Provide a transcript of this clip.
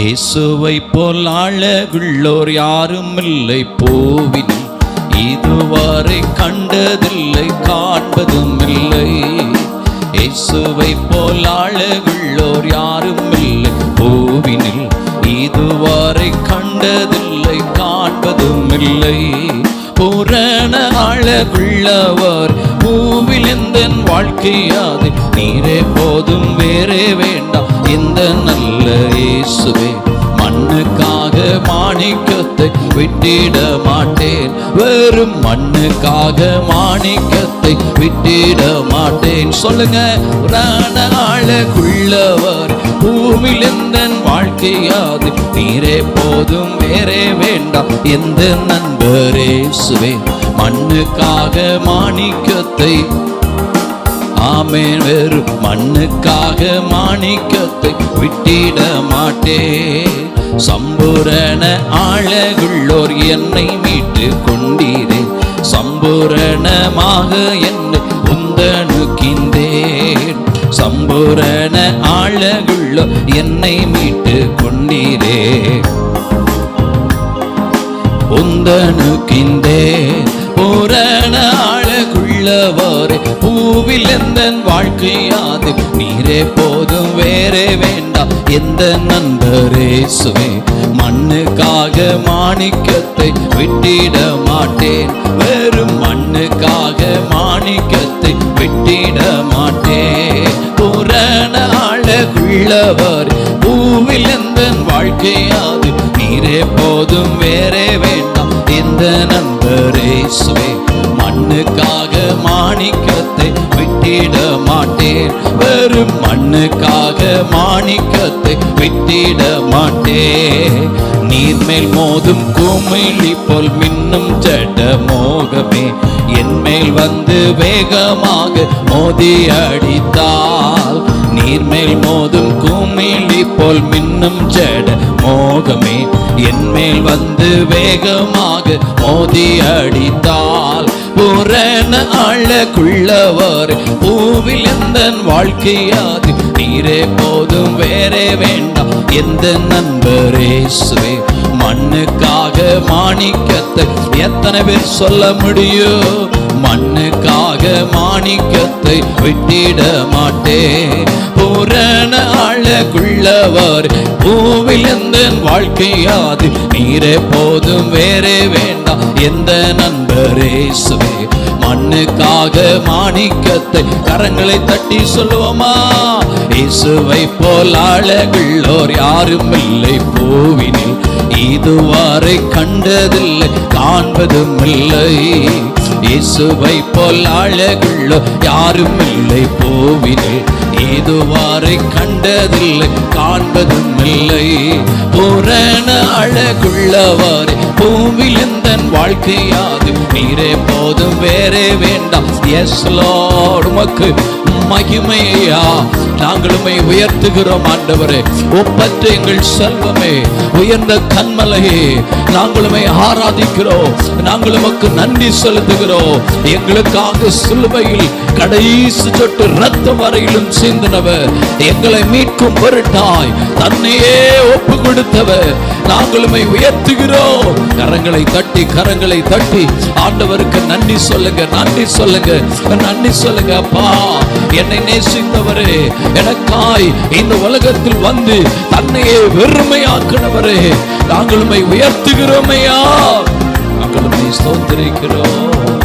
இயேசுவை போல் அழகுள்ளோர் யாரும் இல்லை பூவினில் இதுவரை கண்டதில்லை காண்பதும் இல்லை இயேசுவை போல் அழகுள்ளோர் யாரும் இல்லை பூவினில் இதுவரை கண்டதில்லை காண்பதும் இல்லை பூரண அழகுள்ளவர் பூவில் எந்த வாழ்க்கையாது நீரே போதும் வேறே வேண்டாம். இந்த நல்ல இயேசுவே மண்ணுக்காக மாணிக்கத்தை விட்டிட மாட்டேன். வெறும் மண்ணுக்காக மாணிக்கத்தை விட்டிட மாட்டேன். சொல்லுங்க புராண பூமியில் எந்த வாழ்க்கையாது நீரே போதும் வேறே வேண்டாம். எந்த நண்பரேசுவே மண்ணுக்காக மாணிக்கத்தை ஆமேன். வெறும் மண்ணுக்காக மாணிக்கத்தை விட்டிட மாட்டே. சம்பூரண ஆழகுள்ளோர் என்னை மீட்டு கொண்டீரே. சம்பூரணமாக என்னை உந்தனுக்கின்றேன். சம்பூரண ஆழகுள்ளோர் என்னை மீட்டு கொண்டீரே. உந்தனுக்கின்றே பூரண ஆண்டவரே பூவில் எந்த வாழ்க்கையாது நீரே போதும் வேறே வேண்டாம் எந்த நண்பரே சுவே மண்ணுக்காக மாணிக்கத்தை விட்டிட மாட்டேன். வெறும் மண்ணுக்காக மாணிக்கத்தை விட்டிட மாட்டேன். பூரண அழகுள்ளவர் பூவில் எந்த வாழ்க்கையாது நீரே போதும் வேறே வேண்டாம் இந்த நண்பரே சுவே மண்ணுக்காக மாணிக்கத்தை விட்டிட மாட்டேன். வெறும் மண்ணுக்காக மாணிக்கத்தை விட்டிட மாட்டேன். நீர்மேல் மோதும் குமிழி போல் மின்னும் ஜட மோகமே என் மேல் வந்து வேகமாக மோதி அடித்தால் நீர்மேல் மோதும் குமிழி போல் மின்னும் ஜட மோகமே என் மேல் வந்து வேகமாக மோதி அடித்தால் புறன அழகுள்ளவர் பூவில் எந்த வாழ்க்கையாது. நீரே போதும் வேறே வேண்டாம். எந்த நண்பரே சுவே மண்ணுக்காக மாணிக்கத்தை எத்தனை பேர் சொல்ல முடியும்? மண்ணுக்காக மாணிக்கத்தை விட்டிட மாட்டேன். பூரண எனக்குள்ளவர் பூவில் வாழ்க்கையாது? நீரே போதும் வேறே வேண்டாம் எந்த நண்பரே சுவே மண்ணுக்காக மாணிக்கத்தை கரங்களை தட்டி சொல்லுவோமா? இசுவை போல் அழகுள்ளோர் யாரும் இல்லை பூவினில். இதுவரை கண்டதில்லை காண்பதும் இல்லை. இசுவை போல் அழகுள்ளோ யாரும் இல்லை பூவினில். இதுவாரை கண்டதில்லை காண்பதும் இல்லை பூரண அழகுள்ளவாறு பூவில் வாழ்க்கையாது. நீரே போதும் வேறே வேண்டாம். எஸ் லார்ட் உமக்கு மகிமையா. நாங்களுமே உயர்த்துகிறோம் ஆண்டவரே. ஒப்பற்ற எங்கள் செல்வமே உயர்ந்த கண்மலையே நாங்களுமே ஆராதிக்கிறோம் நாங்கள் உமக்கு நன்றி செலுத்துகிறோம். எங்களுக்காக சிலுவையில் கடைசி சொட்டு ரத்தம் வரையிலும் சிந்தினவர் எங்களை மீட்கும் பொருட்டாய். தன்னையே ஒப்பு கொடுத்தவர் நாங்களுமே உயர்த்துகிறோம். கரங்களை தட்டி கரங்களை தட்டி. ஆண்டவருக்கு நன்றி சொல்லுங்க நன்றி சொல்லுங்க நன்றி சொல்லுங்க அப்பா. என்னை நேசித்தவரே எனக்காய் இந்த உலகத்தில் வந்து தன்னையே வெறுமையாக்கினவரே. நாங்கள் உயர்த்துகிறோமையா நாங்களுமே சோதரிக்கிறோம் ஸ்தோத்திரிக்கிறோம்.